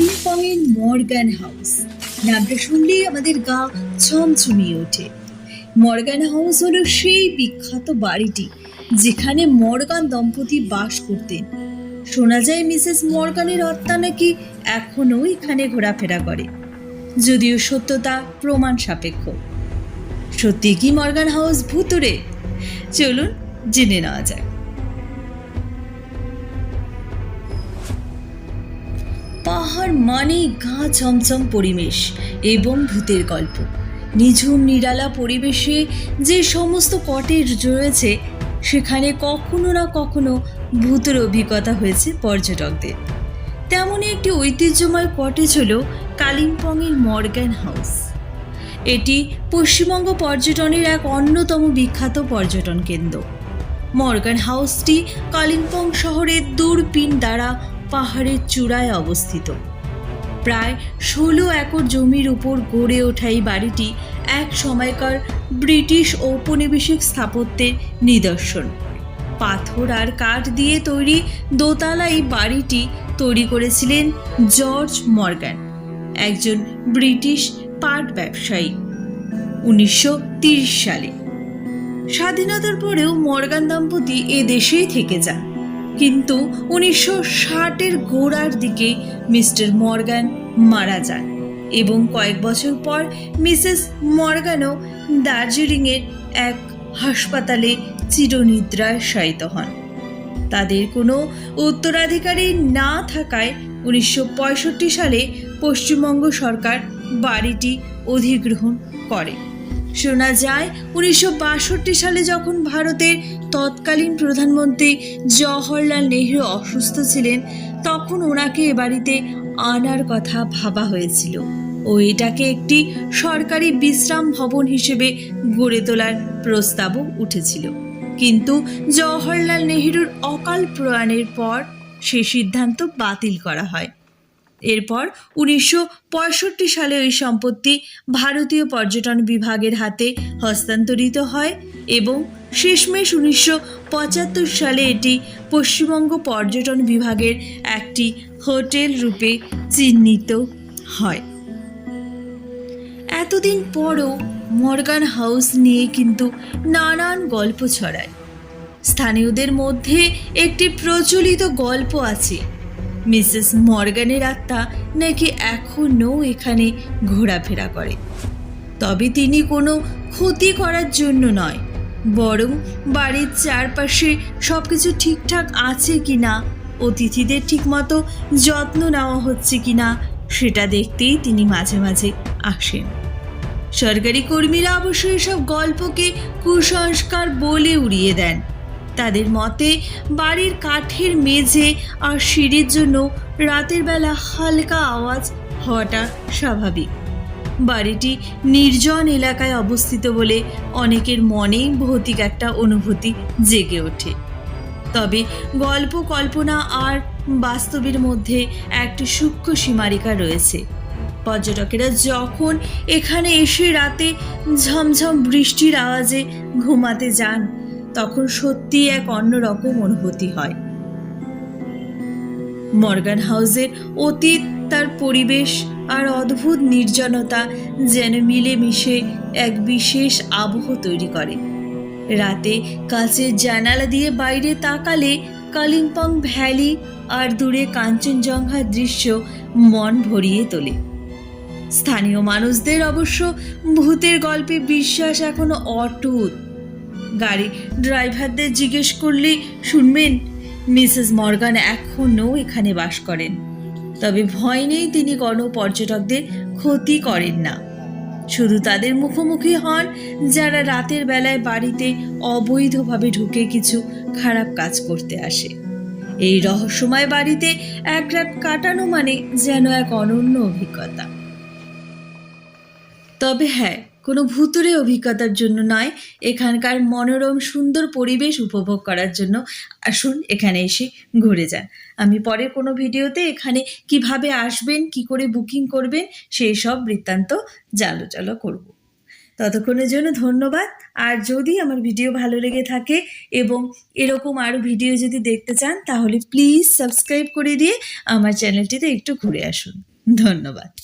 কালিম্পংয়ের Morgan house নামটা শুনলেই আমাদের গা ছমছমিয়ে ওঠে। মর্গান হাউস হলো সেই বিখ্যাত বাড়িটি, যেখানে মর্গান দম্পতি বাস করতেন। শোনা যায় মিসেস মর্গানের আত্মা নাকি এখনও এখানে ঘোরাফেরা করে। যদিও সত্যতা প্রমাণ সাপেক্ষ। সত্যি কি মর্গান হাউস ভুতুরে চলুন জেনে নেওয়া যাক। পাহাড় মানেই গা ছমছম পরিবেশ এবং ভূতের গল্প। নিঝুম, নিরালা পরিবেশে যে সমস্ত কটেজ রয়েছে, সেখানে কখনো না কখনো ভূতের অভিজ্ঞতা হয়েছে পর্যটকদের। তেমনই একটি ঐতিহ্যময় কটেজ হল কালিম্পংয়ের মর্গ্যান হাউস। এটি পশ্চিমবঙ্গ পর্যটনের এক অন্যতম বিখ্যাত পর্যটন কেন্দ্র। মর্গান হাউসটি কালিম্পং শহরের দূরপিন দ্বারা পাহাড়ের চূড়ায় অবস্থিত। প্রায় ষোলো একর জমির উপর গড়ে ওঠা এই বাড়িটি এক সময়কার ব্রিটিশ ঔপনিবেশিক স্থাপত্যের নিদর্শন। পাথর আর কাঠ দিয়ে তৈরি দোতলা এই বাড়িটি তৈরি করেছিলেন জর্জ মর্গান, একজন ব্রিটিশ পাট ব্যবসায়ী। উনিশশো সালে। স্বাধীনতার পরেও মর্গান দম্পতি এ দেশেই থেকে যান। কিন্তু উনিশশো ষাটের গোড়ার দিকে মিস্টার মর্গান মারা যান এবং কয়েক বছর পর মিসেস মর্গানও দার্জিলিংয়ের এক হাসপাতালে চিরনিদ্রায় শায়িত হন। তাদের কোনো উত্তরাধিকারী না থাকায় উনিশশো পঁয়ষট্টি সালে পশ্চিমবঙ্গ সরকার বাড়িটি অধিগ্রহণ করে। শোনা যায়, উনিশশো বাষট্টি সালে যখন ভারতের তৎকালীন প্রধানমন্ত্রী জওহরলাল নেহরু অসুস্থ ছিলেন, তখন ওনাকে এ বাড়িতে আনার কথা ভাবা হয়েছিল ও এটাকে একটি সরকারি বিশ্রাম ভবন হিসেবে গড়ে তোলার প্রস্তাবও উঠেছিল। কিন্তু জওহরলাল নেহরুর অকাল প্রয়াণের পর সে সিদ্ধান্ত বাতিল করা হয়। এরপর উনিশশো পঁয়ষট্টি সালে ওই সম্পত্তি ভারতীয় পর্যটন বিভাগের হাতে হস্তান্তরিত হয় এবং শেষমেশ উনিশশো পঁচাত্তর সালে এটি পশ্চিমবঙ্গ পর্যটন বিভাগের একটি হোটেল রূপে চিহ্নিত হয়। এতদিন পরও মর্গান হাউস নিয়ে কিন্তু নানান গল্প ছড়ায়। স্থানীয়দের মধ্যে একটি প্রচলিত গল্প আছে মিসেস মর্গানের আত্মা নাকি এখনও এখানে ঘোরাফেরা করে। তবে তিনি কোনো ক্ষতি করার জন্য নয়, বরং বাড়ির চারপাশে সব কিছু ঠিকঠাক আছে কি না অতিথিদের ঠিকমতো যত্ন নেওয়া হচ্ছে কি না সেটা দেখতেই তিনি মাঝে মাঝে আসেন। সরকারি কর্মীরা অবশ্য এসব গল্পকে কুসংস্কার বলে উড়িয়ে দেন। তাদের মতে, বাড়ির কাঠের মেঝে আর সিঁড়ির জন্য রাতের বেলা হালকা আওয়াজ হওয়াটা স্বাভাবিক। বাড়িটি নির্জন এলাকায় অবস্থিত বলে অনেকের মনেই ভৌতিক একটা অনুভূতি জেগে ওঠে। তবে গল্প, কল্পনা আর বাস্তবের মধ্যে একটি সূক্ষ্ম সীমারিকা রয়েছে। পর্যটকেরা যখন এখানে এসে রাতে ঝমঝম বৃষ্টির আওয়াজে ঘুমাতে যান তখন সত্যি এক অন্যরকম অনুভূতি হয়। মর্গান হাউসের অতীত, তার পরিবেশ আর অদ্ভুত নির্জনতা যেন মিলেমিশে এক বিশেষ আবহ তৈরি করে। রাতে কাচের জানালা দিয়ে বাইরে তাকালে কালিম্পং ভ্যালি আর দূরে কাঞ্চনজঙ্ঘার দৃশ্য মন ভরিয়ে তোলে। স্থানীয় মানুষদের অবশ্য ভূতের গল্পে বিশ্বাস এখনও অটুট। গাড়ি ড্রাইভারদের জিজ্ঞেস করলেই শুনবেন, মিসেস মর্গান এখনও এখানে বাস করেন। তবে ভয় নেই তিনি কোনো পর্যটকদের ক্ষতি করেন না। শুধু তাদের মুখোমুখি হন, যারা রাতের বেলায় বাড়িতে অবৈধভাবে ঢুকে কিছু খারাপ কাজ করতে আসে। এই রহস্যময় বাড়িতে এক রাত কাটানো মানে যেন এক অনন্য অভিজ্ঞতা। তবে হ্যাঁ কোনো ভুতুরে অভিজ্ঞতার জন্য নয়, এখানকার মনোরম, সুন্দর পরিবেশ উপভোগ করার জন্য। আসুন এখানে এসে ঘুরে যান। আমি পরের কোনো ভিডিওতে এখানে কীভাবে আসবেন, কি করে বুকিং করবেন সেই সব বৃত্তান্ত জালো জালো করব। ততক্ষণের জন্য ধন্যবাদ। আর যদি আমার ভিডিও ভালো লেগে থাকে এবং এরকম আরও ভিডিও যদি দেখতে চান, তাহলে প্লিজ সাবস্ক্রাইব করে দিয়ে আমার চ্যানেলটিতে একটু ঘুরে আসুন। ধন্যবাদ।